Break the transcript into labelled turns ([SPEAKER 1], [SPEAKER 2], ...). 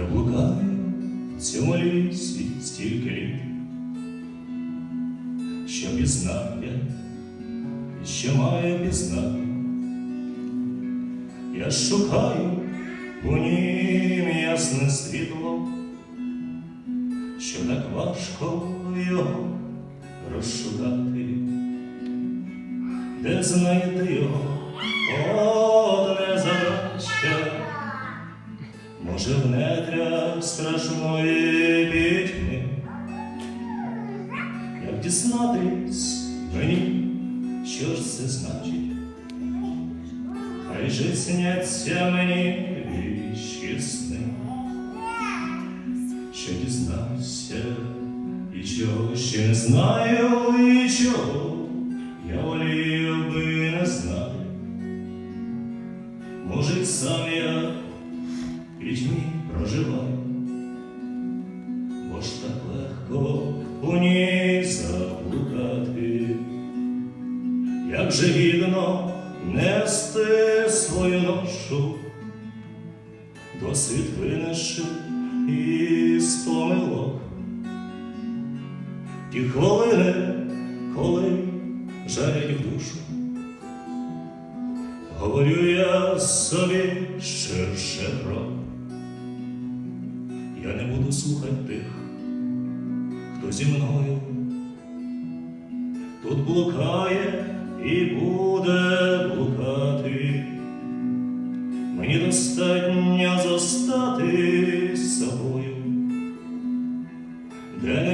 [SPEAKER 1] Я блукаю в цьому лісі стільки літ, що пізнав я, і що має пізнати. Я шукаю у нім ясне світло, що так важко його розшукати, де знайти його. Може в нетрях страшної пітьми, як дізнатись мені, що ж це значить. Хай же сняться мені вічі сни, що дізнався, і чого ще не знаю, і чого я волів би не знати. Може, сам я в пітьмі проживаю, бо ж так легко у ній заблукати. Як же гідно нести свою ношу, досвід винеши із помилок. Ті хвилини, коли жарять в душу, говорю я собі ширше крок. Я не буду слухати тих, хто зі мною тут блукає і буде блукати. Мені достатньо зостати собою, де